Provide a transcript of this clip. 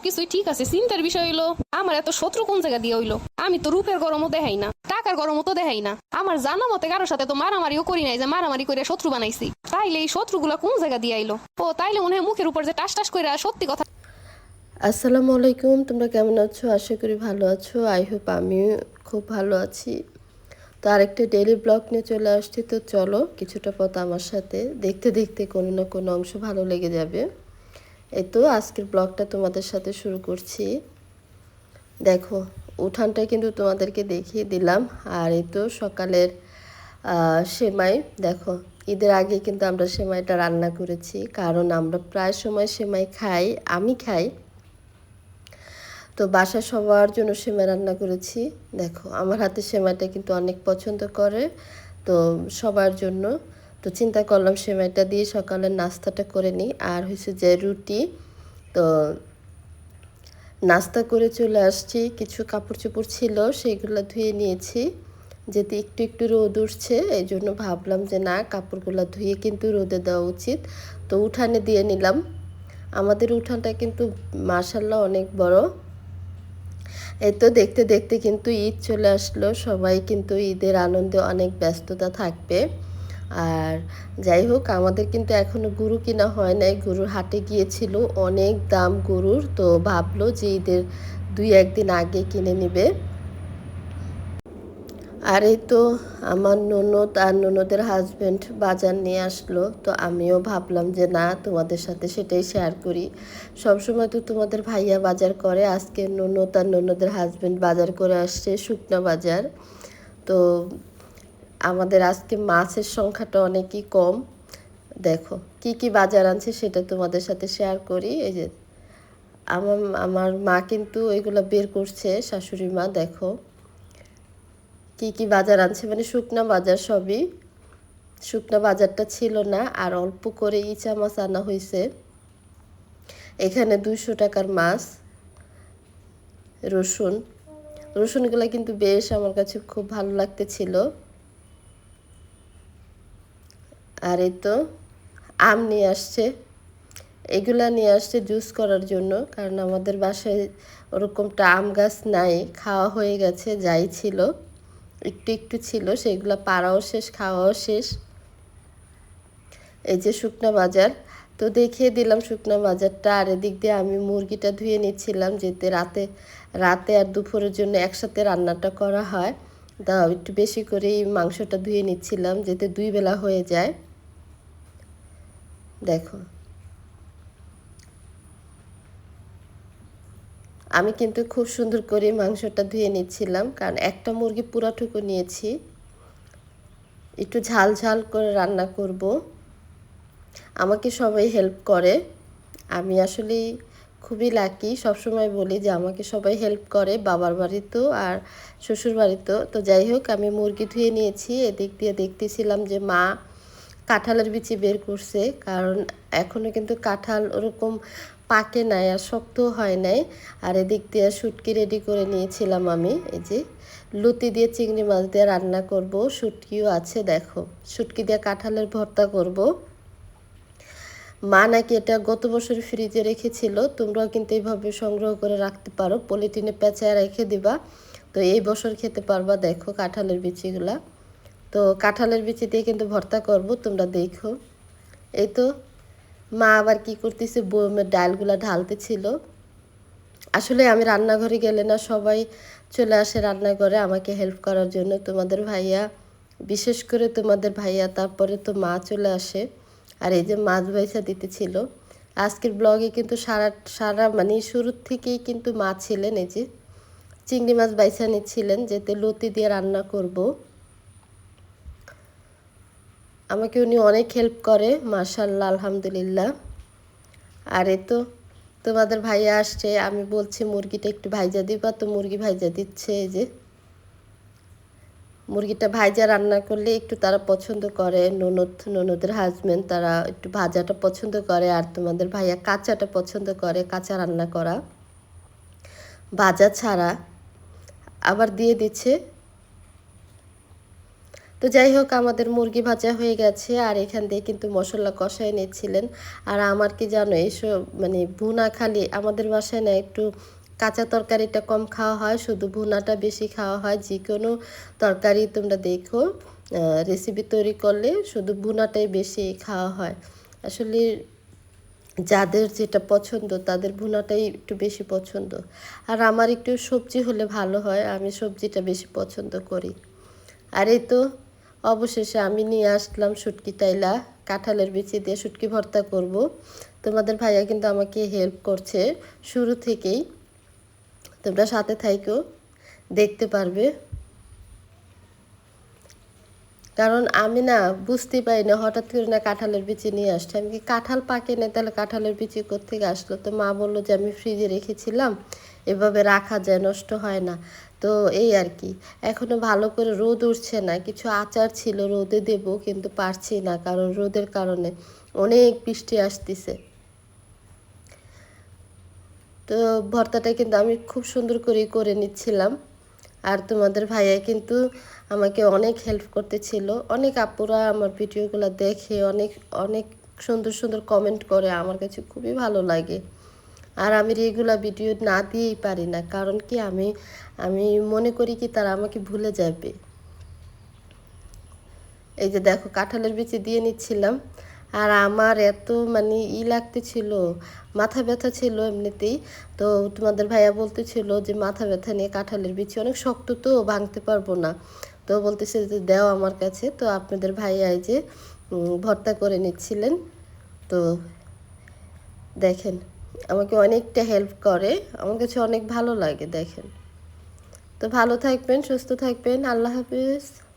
সবকিছুই ঠিক আছে, চিন্তার বিষয় হইল, আমার এত শত্রু কোন জায়গা দিয়ে হইল? আমি তো রূপের গরমও দেখাই না, টাকার গরমও তো দেখাই না। আমার জানা মতে কারোর সাথে তো মারামারিও করি নাই যে মারামারি করে শত্রু বানাইছি। তাইলে এই শত্রুগুলা কোন জায়গা দিয়ে আইলো? ও, তাইলে মনে হয় মুখের উপর যে টাস টাস করে সত্যি কথা আসসালামু আলাইকুম, তোমরা কেমন আছো? আশা করি ভালো আছো। আই হোপ আমিও খুব ভালো আছি। তো আরেকটা ডেলি ব্লগ নিয়ে চলে আসছি। তো চলো, কিছুটা পথ আমার সাথে দেখতে দেখতে কোনো না কোনো অংশ ভালো লেগে যাবে। এই তো আজকের ব্লগটা তোমাদের সাথে শুরু করছি। দেখো, উঠানটা কিন্তু তোমাদেরকে দেখিয়ে দিলাম। আর এই তো সকালের সেমাই। দেখো, ঈদের আগে কিন্তু আমরা সেমাইটা রান্না করেছি। কারণ আমরা প্রায় সময় সেমাই খাই, আমি খাই। তো বাসা সবার জন্য সেমাই রান্না করেছি। দেখো, আমার হাতে সেমাইটা কিন্তু অনেক পছন্দ করে। তো সবার জন্য। তো চিন্তা করলাম সেমাইটা দিয়ে সকালের নাস্তাটা করে নিই। আর হয়েছে যে রুটি, তো নাস্তা করে চলে আসছি। কিছু কাপড় চোপড় ছিল সেইগুলো ধুয়ে নিয়েছি। যেতে একটু একটু রোদ উঠছে, এই জন্য ভাবলাম যে না, কাপড়গুলো ধুয়ে কিন্তু রোদে দেওয়া উচিত। তো উঠানে দিয়ে নিলাম। আমাদের উঠানটা কিন্তু মার্শাল্লাহ অনেক বড়। এই তো দেখতে দেখতে কিন্তু ঈদ চলে আসলো। সবাই কিন্তু ঈদের আনন্দে অনেক ব্যস্ততা থাকবে। আর যাই হোক, আমাদের কিন্তু এখনও গরু কিনা হয় নাই। গরুর হাটে গিয়েছিল, অনেক দাম গরুর, তো ভাবলো যে ঈদের দুই একদিন আগে কিনে নেবে। আর এই তো আমার ননদ আর ননদের হাজব্যান্ড বাজার নিয়ে আসলো, তো আমিও ভাবলাম যে না, তোমাদের সাথে সেটাই শেয়ার করি। সবসময় তো তোমাদের ভাইয়া বাজার করে, আজকে ননদ আর ননদের হাজব্যান্ড বাজার করে আসছে, শুকনা বাজার। তো আমাদের আজকে মাছের সংখ্যাটা অনেকই কম। দেখো, কি কি বাজার আনছে সেটা তোমাদের সাথে শেয়ার করি। এই যে, আমার আমার মা কিন্তু এগুলো বের করছে, শাশুড়ি মা, দেখো। কি কি বাজার আনছে মানে শুকনা বাজার সবই। শুকনা বাজারটা ছিল না, আর অল্প করে ইচা মাছ আনা হয়েছে। এখানে দুশো টাকার মাছ, রসুন। রসুনগুলো কিন্তু বেশ আমার কাছে খুব ভালো লাগতেছিল। আর এই তো, আম নিয়ে আসছে। এগুলা নিয়ে আসছে জুস করার জন্য, কারণ আমাদের বাসায় ওরকমটা আম গাছ নাই, খাওয়া হয়ে গেছে, যাই ছিল। একটু একটু ছিল, সেগুলো পাড়াও শেষ, খাওয়াও শেষ। এই যে শুকনা বাজার, তো দেখিয়ে দিলাম শুকনা বাজারটা, আর এদিক দিয়ে আমি মুরগিটা ধুয়ে নিচ্ছিলাম, যেতে রাতে রাতে আর দুপুরের জন্য একসাথে রান্নাটা করা হয়। দাও, একটু বেশি করেই মাংসটা ধুয়ে নিচ্ছিলাম, যেতে দুই বেলা হয়ে যায়। দেখো। আমি কিন্তু খুব সুন্দর করে মাংসটা ধুয়ে নিচ্ছিলাম, কারণ একটা মুরগি পুরাটুকু নিয়েছি। একটু ঝাল ঝাল করে রান্না করব। আমাকে সবাই হেল্প করে। আমি আসলে খুবই লাকি সবসময় বলি যে আমাকে সবাই হেল্প করে, বাবার বাড়িতেও আর শ্বশুর বাড়িতেও তো যাই হোক, আমি মুরগি ধুয়ে নিয়েছি। এদিক দিয়ে দেখতেছিলাম যে মা কাঁঠালের বিচি বের করছে, কারণ এখনও কিন্তু কাঁঠাল ওরকম পাকে নাই আর শক্ত হয় নাই। আর এদিক দিয়ে শুটকি রেডি করে নিয়েছিলাম আমি, এই যে লুতি দিয়ে চিংড়ি মাছ দিয়ে রান্না করব, শুটকিও আছে দেখো। শুটকি দিয়ে কাঁঠালের ভর্তা করব। মা নাকি এটা গত বছর ফ্রিজে রেখেছিল, তোমরাও কিন্তু এইভাবে সংগ্রহ করে রাখতে পারো পলিথিনে পেঁচায় রেখে দিবা। তো এই বছর খেতে পারবা, দেখো কাঁঠালের বিচিগুলা। তো কাঁঠালের বিচি দিয়ে কিন্তু ভর্তা করব, তোমরা দেখো। এই তো, মা আবার কি করতেছে বয়মের ডালগুলা ঢালতেছিল আসলে আমি রান্নাঘরে গেলে না সবাই চলে আসে রান্নাঘরে আমাকে হেল্প করার জন্য। তোমাদের ভাইয়া, বিশেষ করে তোমাদের ভাইয়া, তারপরে তো মা চলে আসে। আর এই যে মাছ ভাইসা দিতেছিল। আজকের ব্লগে কিন্তু সারা সারা মানে শুরুর থেকেই কিন্তু মা ছিলেন এই যে। চিংড়ি মাছ বাইসা নিচ্ছিলেন, যেতে লতি দিয়ে রান্না করব। আমাকে উনি অনেক হেল্প করে মাশাল্লাহ আলহামদুলিল্লাহ। আর তো তোমাদের ভাইয়া আসছে, আমি বলছি মুরগিটা একটু ভাইজা দিবা, তো মুরগি ভাইজা দিচ্ছে এই যে। মুরগিটা ভাইজা রান্না করলে একটু তারা পছন্দ করে, ননদ, ননদের হাজব্যান্ড তারা একটু ভাজাটা পছন্দ করে, আর তোমাদের ভাইয়া কাঁচাটা পছন্দ করে, কাঁচা রান্না করা। ভাজা ছাড়া আবার দিয়ে দিচ্ছে তো যাই হোক, আমাদের মুরগি ভাজা হয়ে গেছে আর এখান দিয়ে কিন্তু মশলা কষায় নিচ্ছিলেন। আর আমার কি জানো, এইসব মানে ভুনা খালি আমাদের বাসায় না একটু কাঁচা তরকারিটা কম খাওয়া হয়, শুধু ভুনাটা বেশি খাওয়া হয়। যে কোনো তরকারি তোমরা দেখো রেসিপি তৈরি করলে শুধু ভুনাটাই বেশি খাওয়া হয়। আসলে যাদের যেটা পছন্দ, তাদের ভুনাটাই একটু বেশি পছন্দ। আর আমার একটু সবজি হলে ভালো হয়, আমি সবজিটা বেশি পছন্দ করি। আর এই তো অবশেষে আমি নিয়ে আসলাম শুটকি তাইলা, কাঁঠালের বিচি দিয়ে শুটকি ভর্তা করব। তোমাদের ভাইয়া কিন্তু আমাকে হেল্প করছে শুরু থেকেই। তোমরা সাথে থাইকো, দেখতে পারবে। কারণ আমি না বুঝতে পারি না, হঠাৎ করে না কাঁঠালের বিচি নিয়ে আসছে। আমি কি কাঁঠাল পাকে না তাহলে কাঁঠালের বিচি কোথেকে আসলো? তো মা বলল যে, আমি ফ্রিজে রেখেছিলাম, এভাবে রাখা যায়, নষ্ট হয় না। তো এই আর কি। এখনও ভালো করে রোদ উঠছে না। কিছু আচার ছিল, রোদে দেব কিন্তু পারছি না কারণ রোদের কারণে অনেক বৃষ্টি আসতেছে। তো ভর্তাটা কিন্তু আমি খুব সুন্দর করেই করে নিচ্ছিলাম। আর তোমাদের ভাইয়া কিন্তু আমাকে অনেক হেল্প করতেছিল। অনেক আপুরা আমার ভিডিওগুলো দেখে, অনেক অনেক সুন্দর সুন্দর কমেন্ট করে। আমার কাছে খুবই ভালো লাগে। আর আমি রেগুলার ভিডিও না দিয়েই পারি না। কারণ কি আমি আমি মনে করি কি তারা আমাকে ভুলে যাবে। এই যে দেখো, কাঁঠালের বিচি দিয়ে নিচ্ছিলাম। আর আমার এত মানে ই লাগতেছিল, মাথা ব্যথা ছিল এমনিতেই। তো তোমাদের ভাইয়া বলতেছিল যে মাথা ব্যথা নিয়ে কাঁঠালের বিচি অনেক শক্ত তো, ভাঙতে পারব না। তো বলতেছে যে দেও আমার কাছে। তো আপনাদের ভাইয়া এই যে ভর্তা করে নিচ্ছিলেন। তো দেখেন আমাকে অনেকটা হেল্প করে। আমার কাছে অনেক ভালো লাগে, দেখেন। তো ভালো থাকবেন, সুস্থ থাকবেন, আল্লাহ হাফিজ।